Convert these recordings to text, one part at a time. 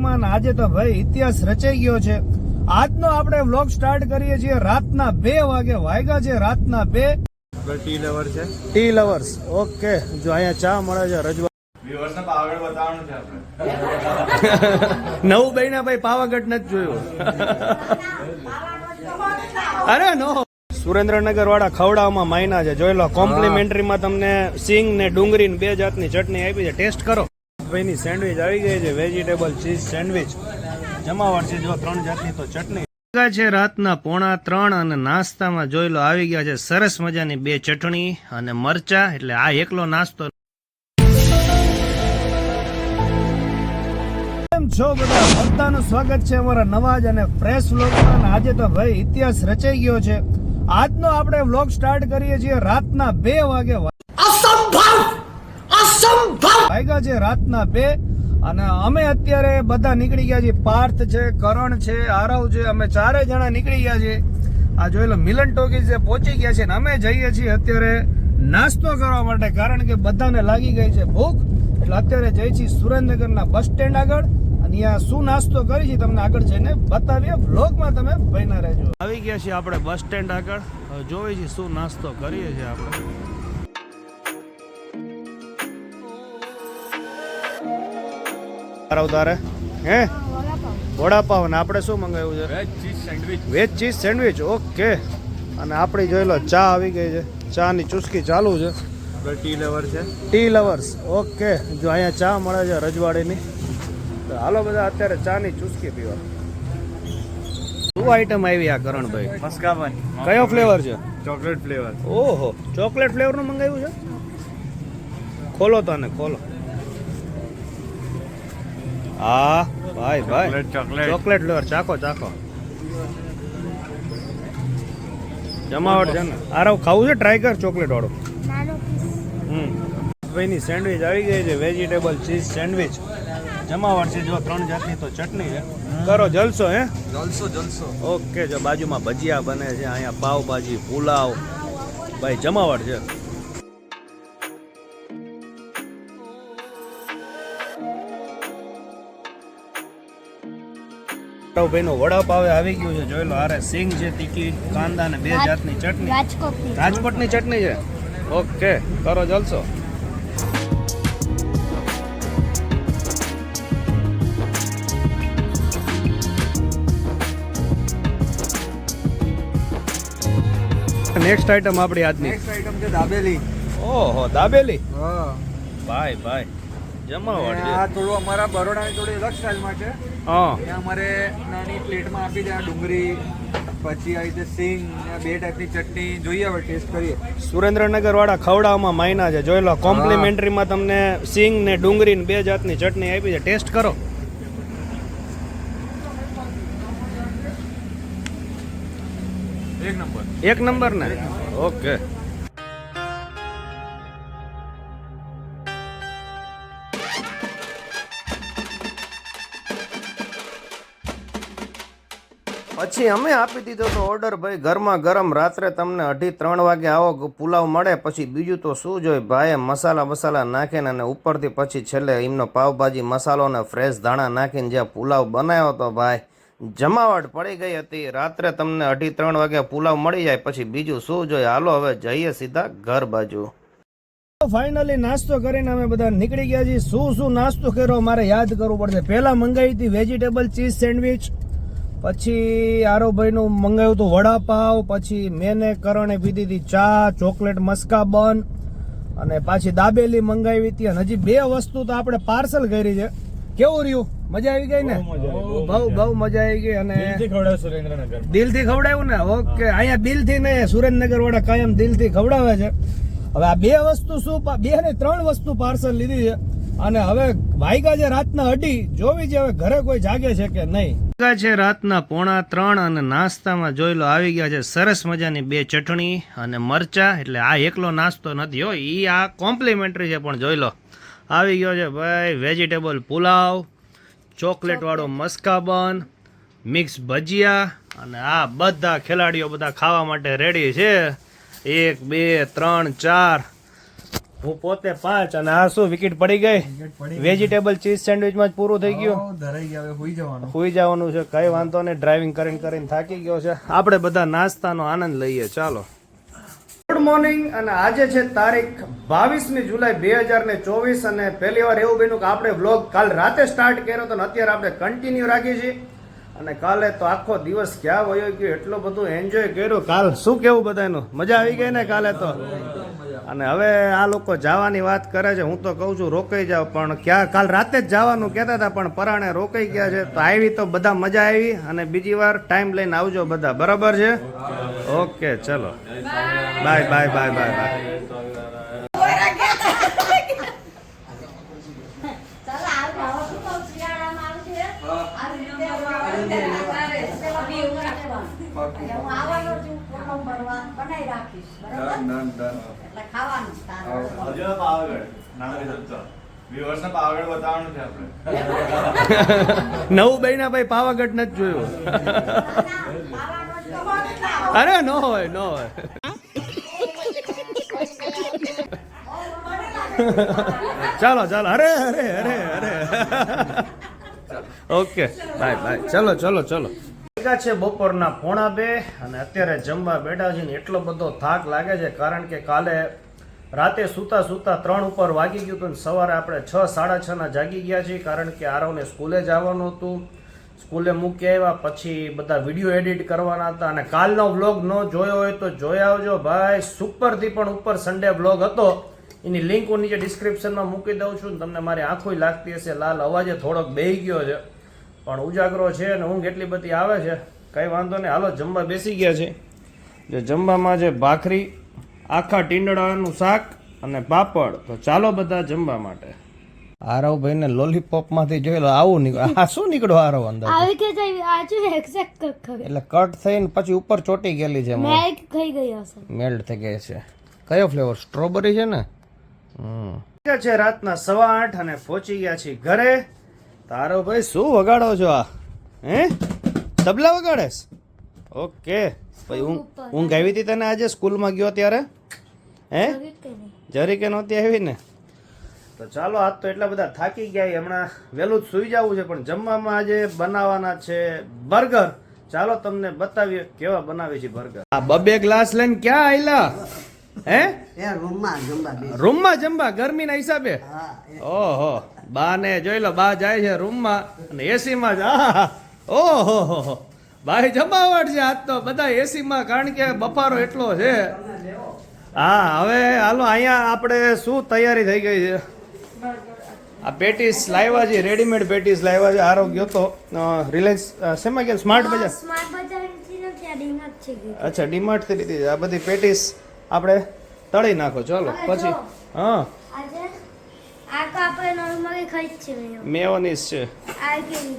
વ્લોગમાં આજે તો ભાઈ ઇતિહાસ રચાઈ ગયો છે. આજનો આપણે વ્લોગ સ્ટાર્ટ કરીએ છીએ રાતના બે વાગે. વાગ્યા છે રાતના બે. ટી લવર છે. ટી લવર્સ ઓકે જો અહીંયા ચા મળે છે રજવા વ્યુઅર્સને આગળ બતાવવાનું છે આપણે. નવું બહેના ભાઈ પાવાગઢ નથી જોયું. અરે નો. સુરેન્દ્રનગર વાળા ખવડાવમાં માયના છે. જોઈ લો કોમ્પ્લિમેન્ટરીમાં તમને સિંગ ને ડુંગળી ને બે જાતની ચટણી આપી છે. ટેસ્ટ કરો. ભાઈની સેન્ડવિચ આવી ગઈ છે વેજીટેબલ ચીઝ સેન્ડવિચ જમાવટ છે જો ત્રણ જાતની તો ચટણી. છે રાતના પોણા ત્રણ અને નાસ્તામાં જોઈ લો આવી ગયા છે સરસ મજાની બે ચટણી અને મરચા એટલે આ એકલો નાસ્તો. છો બધા? બધાનું સ્વાગત છે અમારા નવા જ અને ફ્રેશ વ્લોગમાં અને આજે તો ભાઈ ઇતિહાસ રચાઈ ગયો છે. આજનો આપણે વ્લોગ સ્ટાર્ટ કરીએ છીએ રાતના બે વાગે વાગ્યા છે રાતના બે અને અમે અત્યારે બધા નીકળી ગયા છીએ. પાર્થ છે, કરણ છે, આરવ છે, અમે ચારે જણા નીકળી ગયા છીએ. આ જોઈ લો, મિલન ટોકી છે પહોંચી ગયા છે ને અમે જઈએ છીએ અત્યારે નાસ્તો કરવા માટે, કારણ કે બધાને લાગી ગઈ છે ભૂખ. એટલે અત્યારે જઈ છીએ સુરેન્દ્રનગરના બસ સ્ટેન્ડ આગળ અને અહીંયા શું નાસ્તો કરી છે તમને આગળ જઈને બતાવીએ. બ્લોગમાં તમે બન્યા રહેજો. આવી ગયા છીએ આપણે બસ સ્ટેન્ડ આગળ. જોઈએ છીએ શું નાસ્તો કરીએ છીએ આપણે. તારા તારે હે? વડાપાવ ને આપણે શું મંગાવ્યું છે? Veg cheese sandwich veg cheese sandwich okay. અને આપણે જોઈ લો ચા આવી ગઈ છે. ચાની ચુસ્કી ચાલુ છે. ટી લવર છે. Tea lovers okay. જો અહીંયા ચા મળે છે રજવાડીની. તો હાલો બધા અત્યારે ચાની ચુસ્કી પીવા. શું આઈટમ આવી આ કરણભાઈ? મસ્કાબન કયો ફ્લેવર છે? ચોકલેટ ફ્લેવર ઓહો ચોકલેટ ફ્લેવરનું મંગાવ્યું છે? ખોલો તને ખોલો. હા ભાઈ ભાઈ. ચોકલેટ ચોકલેટ ફ્લેવર ચાખો ચાખો. જમાવટ છે ને. આરવ ખાવું છે? ટ્રાય કર ચોકલેટ વાળું. હમ. ભાઈની સેન્ડવિચ આવી ગઈ છે વેજીટેબલ ચીઝ સેન્ડવિચ જમાવટ છે જો ત્રણ જાતની તો ચટણી છે. કરો જલસો હે? જલસો જલસો. ઓકે જો બાજુમાં ભજીયા બને છે અહીંયા પાવભાજી પુલાવ. ભાઈ જમાવટ છે. ભાઈનો વડાપાવ આવી ગયું છે. જોઈ લો અરે સિંગ છે તીખી કાંદા ને બે જાતની ચટણી. રાજકોટની. ચટણી છે? ઓકે કરો જલસો. નેક્સ્ટ આઈટમ આપણી આજની. નેક્સ્ટ આઈટમ છે દાબેલી. ઓહો દાબેલી? હા. ભાઈ ભાઈ જમાવટ આ થોડું અમારા બરોડાની થોડી અલગ સ્ટાઇલમાં છે. હા. અમારે નાની પ્લેટમાં આપી દે ડુંગળી પછી આવી રીતે સિંગ બે ટાઈપની ચટણી જોઈએ હવે ટેસ્ટ કરીએ. સુરેન્દ્રનગર વાળા ખવડાવમાં માયના છે. જોઈ લો કોમ્પ્લિમેન્ટરીમાં તમને સિંગ ને ડુંગળી ને બે જાતની ચટણી આપી છે. ટેસ્ટ કરો. એક નંબર. એક નંબર ને? ઓકે પછી અમે આપી દીધો તો ઓર્ડર ભાઈ, ઘરમાં ગરમ રાત્રે તમને અઢી ત્રણ વાગે આવો પુલાવ મળે, પછી બીજું તો શું જોઈએ? ભાઈએ મસાલા મસાલા નાખીને અને ઉપરથી પછી છેલ્લે એમનો પાવભાજી, મસાલો અને ફ્રેશ ધાણા નાખીને જે પુલાવ બનાવ્યો તો ભાઈ, જમાવટ પડી ગઈ હતી. રાત્રે તમને અઢી ત્રણ વાગે પુલાવ મળી જાય, પછી બીજું શું જોઈએ? હાલો, હવે જઈએ સીધા ઘર બાજુ. ફાઇનલી નાસ્તો કરીને અમે બધા નીકળી ગયા છીએ. શું શું નાસ્તો કર્યો? મારે યાદ કરવું પડશે. પહેલા મંગાવી હતી વેજીટેબલ ચીઝ સેન્ડવિચ પછી આરોભાઈનું મંગાવ્યું હતું વડાપાવ પછી મેને કરણે પીધી હતી ચા ચોકલેટ મસ્કા બન અને પાછી દાબેલી મંગાવી હતી. અને હજી બે વસ્તુ તો આપણે પાર્સલ કરી છે. કેવું રહ્યું? મજા આવી ગઈ ને? બહુ બહુ મજા આવી. ગઈ અને દિલથી ખવડાવ્યું ને? ઓકે. અહીંયા દિલથી ને સુરેન્દ્રનગર વાળા કાયમ દિલથી ખવડાવે છે. હવે આ બે વસ્તુ શું બે ને ત્રણ વસ્તુ પાર્સલ લીધી છે. અને હવે વાયગા જે રાતના અઢી જોવી છે હવે ઘરે કોઈ જાગે છે કે નહીં. છે રાતના પોણા ત્રણ અને નાસ્તામાં જોઈ લો આવી ગયા છે સરસ મજાની બે ચટણી અને મરચા એટલે આ એકલો નાસ્તો નથી. હો એ આ કોમ્પ્લિમેન્ટરી છે પણ જોઈ લો. આવી ગયો છે ભાઈ વેજીટેબલ પુલાવ ચોકલેટવાળો મસ્કાબન મિક્સ ભજીયા અને આ બધા ખેલાડીઓ બધા ખાવા માટે રેડી છે. એક બે ત્રણ ચાર હું પોતે પાંચ અને આ શું વિકેટ પડી ગઈ? વેજીટેબલ ચીઝ સેન્ડવિચમાં જ પૂરું થઈ ગયું? ધરાઈ ગયા હોઈ જવાનું. સુઈ જવાનું છે કઈ વાંધો નહીં ડ્રાઇવિંગ કરીને કરીને થાકી ગયો છે. આપણે બધા નાસ્તાનો આનંદ લઈએ ચાલો. ગુડ મોર્નિંગ અને આજે છે તારીખ બાવીસમી જુલાઈ બે હજાર ને ચોવીસ અને પહેલી વાર એવું બન્યું કે આપણે વ્લોગ કાલ રાતે સ્ટાર્ટ કર્યો હતો ને અત્યારે આપણે કન્ટિન્યુ રાખીએ છીએ. અને કાલે તો આખો દિવસ ક્યાં વયો ગયો એટલો બધું એન્જોય કર્યો. કાલ શું કેવું બધાનું મજા આવી ગઈ ને કાલે તો? અને હવે આ લોકો જવાની વાત કરે છે. હું તો કહું છું રોકાઈ જાવ પણ ક્યાં કાલ રાતે જ જવાનું કહેતા હતા પણ પરાણે રોકાઈ ગયા છે. તો આવી તો બધા મજા આવી અને બીજી વાર ટાઈમ લઈને આવજો બધા. બરાબર છે? ઓકે ચલો. Bye bye bye bye bye ચાલો આવ આવો શું કહું શિયાળામાં આવશે આવી રીતે આવવાનું. પેલા બી એવું રાખવાનું. હું આવવાનો છું ફોટો ભરવા બનાવી રાખીશ બરાબર? ડન ડન એટલે ખાવાનું જ તારે. પાવાગઢ નાગરી સત્તા viewers ને પાવાગઢ બતાવવાનું છે આપણે. નવું બહેના ભાઈ પાવાગઢ નથી જોયું. અરે નો હોય નો હોય. ચાલો ચાલો. અરે અરે અરે અરે. Okay bye bye. ચલો ચલો ચલો. ભેગા છે બપોરના પોણા બે અને અત્યારે જમવા બેઠા છે ને એટલો બધો થાક લાગે છે, કારણ કે કાલે રાતે સૂતા સૂતા ત્રણ ઉપર વાગી ગયું હતું સવારે આપણે છ, સાડા છના જાગી ગયા છીએ, કારણ કે આરવને સ્કૂલે જવાનું હતું. સ્કૂલે મૂકી આવ્યા, પછી બધા વીડિયો એડિટ કરવાના હતા અને કાલનો વ્લોગ ન જોયો હોય તો જોઈ આવજો ભાઈ. સુપરથી પણ ઉપર સન્ડે વ્લોગ હતો. એની લિંક હું નીચે ડિસ્ક્રિપ્શનમાં મૂકી દઉં છું તમને મારી આંખોય લાગતી હશે, લાલ અવાજે થોડોક બેહી ગયો છે. પણ ઉજાગરો છે અને ઊંઘ એટલી બધી આવે છે કંઈ વાંધો નહીં. હાલો જમવા બેસી ગયા છે. જે જમવામાં જે ભાખરી આખા ટીંડળાનું શાક અને પાપડ. તો ચાલો બધા જમવા માટે. આરવભાઈ ને લોલીપોપમાંથી જોયેલો આવું નીકળ. આ શું નીકળ્યો આરવ અંદર? આવી કે આજુ એક્ઝેક્ટ ખબર. એટલે કટ થઈને પછી ઉપર ચોટી ગયેલી છે ગઈ હશે મેલ્ટ થઈ ગઈ છે. કયો ફ્લેવર સ્ટ્રોબેરી છે ને? હમ. છે રાતના સવા આઠ અને પહોંચી ગયા છીએ ઘરે. તારો ભાઈ શું વગાડો છો આ? હે? તબલા વગાડેસ ઓકે. ભાઈ હું ઊંઘ આવી હતી તને આજે સ્કૂલમાં ગયો ત્યારે? હે? જરી કે નહોતી આવી ને? તો ચાલો આજ તો એટલા બધા થાકી ગયા હમણાં વહેલું જ સુઈ જવું છે પણ જમવામાં આજે બનાવવાના છે બર્ગર. ચાલો તમને બતાવીએ કેવા બનાવે છે બર્ગર. આ બબે ગ્લાસ લઈને ક્યાં આયલા? હે? રૂમમાં જમવા રૂમમાં જમવા? ગરમીના હિસાબે? ઓહો બા ને જોઈ લો બા જાય છે રૂમમાં અને એસીમાં જ આહા ઓહો હો હો. ભાઈ જમાવટ છે આજ તો બધા એસીમાં કારણ કે બફારો એટલો છે. હા હવે હાલો અહીંયા આપણે શું તૈયારી થઈ ગઈ છે? આ પેટીસ લાવ્યા છે રેડીમેડ પેટીસ લાવ્યા છે આરોગ્ય તો રિલાયન્સ શેમાં ગયા? સ્માર્ટ બજાર? સ્માર્ટ અચ્છા ડીમાર્ટથી લીધી છે. આ બધી પેટીસ આપણે તળી નાખો ચાલો પછી. હા. મેયોનીઝ છે.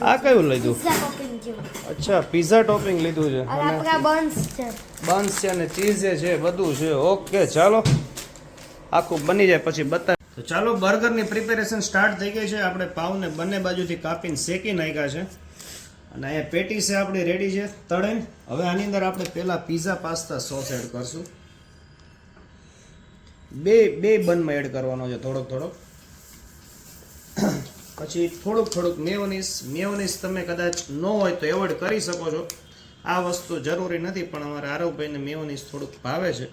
આ કયું લીધું? અચ્છા પીઝા ટોપિંગ લીધું છે. બન્સ છે. અને ચીઝ છે બધું છે. ઓકે ચાલો. આખું બની જાય પછી બતા તો ચાલો બર્ગરની પ્રિપેરેશન સ્ટાર્ટ થઈ ગઈ છે. આપણે પાવને બંને બાજુથી કાપીને શેકી નાખ્યા છે. અને અહીંયા પેટી છે આપણી રેડી છે તળીને. હવે આની અંદર આપણે પહેલા પીઝા પાસ્તા સોસ એડ કરશું. બે બે બનમાં એડ કરવાનો છે, થોડોક થોડોક. પછી થોડુંક થોડુંક મેયોનીસ મેયોનીસ તમે કદાચ ન હોય તો એવોઇડ કરી શકો છો. આ વસ્તુ જરૂરી નથી, પણ અમારા આરવભાઈને મેયોનીસ થોડુંક ભાવે છે.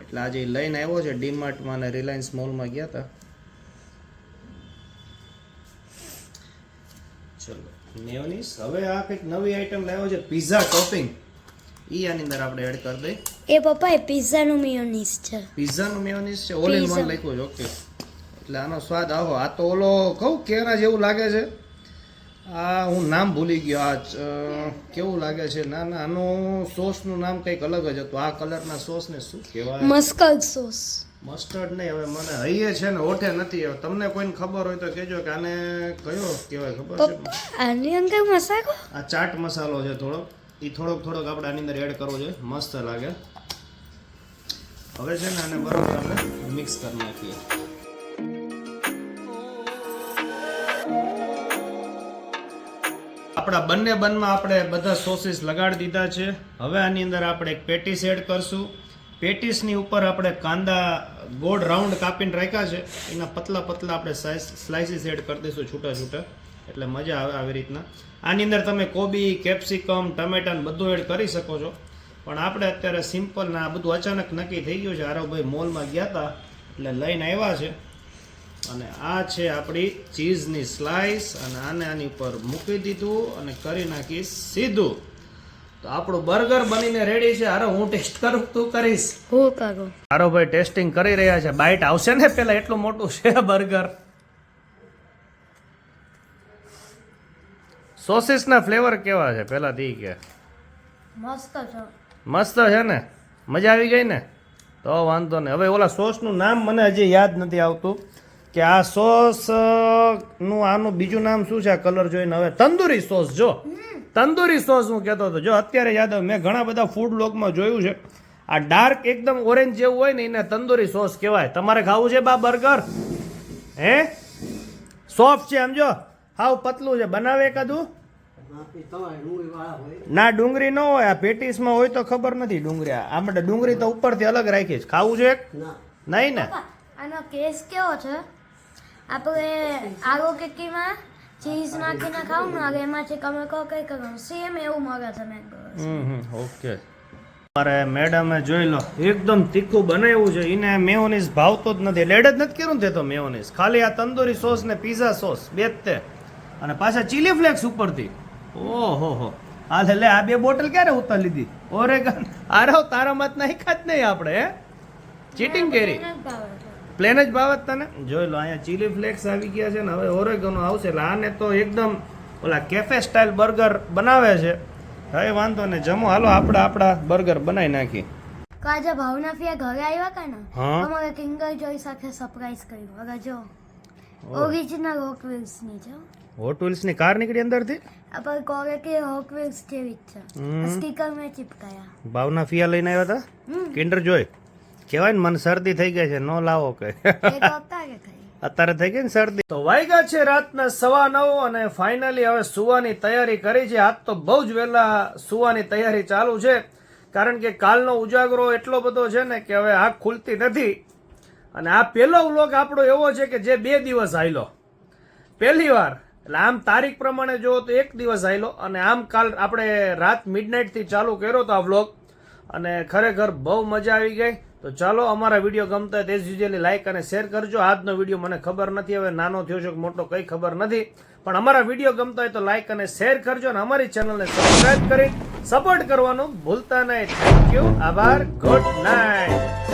એટલે આજે લઈને આવ્યો છે ડીમાર્ટમાં અને રિલાયન્સ મોલમાં ગયા હતા ચલો મેયોનીસ હવે આ કંઈક નવી આઈટમ લાવ્યો છે પીઝા ટોપિંગ ઈ આની અંદર આપણે એડ કરી દઈ. એ પપ્પા એ પિઝાનું મેયોનીઝ છે. પિઝાનું મેયોનીઝ છે. ઓલ ઇન વન લખ્યું છે. ઓકે એટલે આનો સ્વાદ આવો. આ તો ઓલો કહું કેરા જેવું લાગે છે. આ હું નામ ભૂલી ગયો. આ કેવું લાગે છે? ના ના આનું સોસનું નામ કંઈક અલગ જ હતું. આ કલરના સોસને શું કહેવાય? મસ્કર્ડ સોસ મસ્ટર્ડ નહીં હવે મને હૈયે છે ને ઓઠે નથી. હવે તમને કોઈને ખબર હોય તો કહેજો કે આને કયો કહેવાય ખબર છે? આની અંદર મસાલો? આ ચાટ મસાલો છે થોડોક. એ થોડોક થોડોક આપણે આની અંદર એડ કરવો જોઈએ. મસ્ત લાગે. હવે છે ને આને બરાબર આપણે મિક્સ કરી નાખીએ. આપણા બંને બનમાં આપણે બધા સોસીસ લગાડી દીધા છે. હવે આની અંદર આપણે એક પેટીસ એડ કરશું. પેટીસની ઉપર આપણે કાંદા ગોળ રાઉન્ડ કાપીને રાખ્યા છે. એના પતલા પતલા આપણે સ્લાઇસીસ એડ કરી દઈશું છૂટા છૂટા. એટલે મજા આવે આવી રીતના. આની અંદર તમે કોબી કેપ્સિકમ ટમેટાને બધું એડ કરી શકો છો. પણ આપણે અત્યારે સિમ્પલ ને આ બધું અચાનક નક્કી થઈ ગયું છે. આરવભાઈ મોલમાં ગયા હતા એટલે લઈને આવ્યા છે. અને આ છે આપણી ચીઝની સ્લાઇસ અને આને આની ઉપર મૂકી દીધું અને કરી નાખી સીધું. તો આપણું બર્ગર બનીને રેડી છે. અરે હું ટેસ્ટ કરું? તું કરીશ? હું કરું. મારો ભાઈ ટેસ્ટિંગ કરી રહ્યા છે. બાઇટ આવશે ને પેલા? એટલું મોટું છે બર્ગર સોસીસના ફ્લેવર કેવા છે? પેલા દી કે. મસ્ત છે. મસ્ત છે ને? મજા આવી ગઈ ને? તો વાંધો નહીં. હવે ઓલા સોસનું નામ મને હજી યાદ નથી આવતું કે આ સોસનું આનું બીજું નામ શું છે આ કલર જોઈને? હવે તંદુરી સોસ જો. તંદુરી સોસ હું કહેતો હતો. જો અત્યારે યાદ આવે મેં ઘણા બધા ફૂડ લોગમાં જોયું છે. આ ડાર્ક એકદમ ઓરેન્જ જેવું હોય ને એને તંદુરી સોસ કહેવાય. તમારે ખાવું છે બા બર્ગર? હે? સોફ્ટ છે સમજો હાવ પતલું છે. બનાવે એકાદું? ના ડુંગળી ન હોય. આ પેટીસમાં હોય તો ખબર નથી ડુંગળી આ માટે ડુંગળી તો ઉપરથી અલગ રાખીશ ખાવું છે નહીં ને? આનો કેસ કેવો છે? આપણે આરો કેકીમાં ચીઝ નાખીને ખાવું ને હવે એમાંથી તમે કહો કઈ કરો સેમ એવું મગજ છે મેં હમ હમ ઓકે મારે મેડમે જોઈ લો. એકદમ તીખું બનાવ્યું છે. એને મેયોનીઝ ભાવતો જ નથી. લેડ જ નથી કર્યું તે તો મેયોનીઝ ખાલી આ તંદુરી સોસ ને પીઝા સોસ બે જ તે. અને પાછા ચીલી ફ્લેક્સ ઉપરથી. ઓહો હો. હાલ લે આ બે બોટલ ક્યારે ઉતાર લીધી? ઓરેગન. આરવ તારા મત નહીં ખાત નહીં આપણે ચીટિંગ કરી. પ્લેન જ ભાવત તને? જોઈ લો અહીંયા ચીલી ફ્લેક્સ આવી ગયા છે ને હવે ઓરેગનો આવશે. એટલે આને તો એકદમ ઓલા કેફે સ્ટાઇલ બર્ગર બનાવે છે. હવે વાંધો ને જમો. હાલો આપણે આપણા બર્ગર બનાવી નાખી કાજે ભાવના ફિયા ઘરે આવ્યા કે ને? હા. અમારે કિંગર જોઈ સાથે સરપ્રાઈઝ કર્યું. હવે જો ઓરિજિનલ હોકની છે હોટ વ્હીલ્સની કાર નીકળી અંદરથી? આપણે ક્વોલિટી હોક વ્હીલ્સ જેવી જ છે. સ્ટીકર મેં ચિપકાયા. ભાવના ફિયા લઈને આવ્યા હતા કિન્ડર જોય કહેવાય ને મને શરદી થઈ ગઈ છે નો લાવો કે. અત્યારે થઈ અત્યારે થઈ ગઈ ને શરદી? તો વાગ્યા છે રાતના સવા નવ અને ફાઇનલી હવે સુવાની તૈયારી કરી છે. આજ તો બહુ જ વહેલા સુવાની તૈયારી ચાલુ છે. કારણ કે કાલનો ઉજાગરો એટલો બધો છે ને કે હવે આંખ ખુલતી નથી. અને આ પહેલો વ્લોગ આપણો એવો છે કે જે બે દિવસ આયલો. પહેલી વાર એટલે આમ તારીખ પ્રમાણે જો તો એક દિવસ આવેલો અને આમ કાલ આપણે રાત મિડનાઇટથી ચાલુ કર્યો તો આ વ્લોગ અને ખરેખર બહુ મજા આવી ગઈ. તો ચાલો અમારા વીડિયો ગમતા હોય તે યુઝ્યુઅલી લાઇક અને શેર કરજો. આજનો વીડિયો મને ખબર નથી, હવે નાનો થયો છે મોટો કંઈ ખબર નથી. પણ અમારા વીડિયો ગમતા હોય તો લાઇક અને શેર કરજો અને અમારી ચેનલને સબસ્ક્રાઈબ કરી સપોર્ટ કરવાનું ભૂલતા નહીં. થેન્ક યુ આભાર. Good night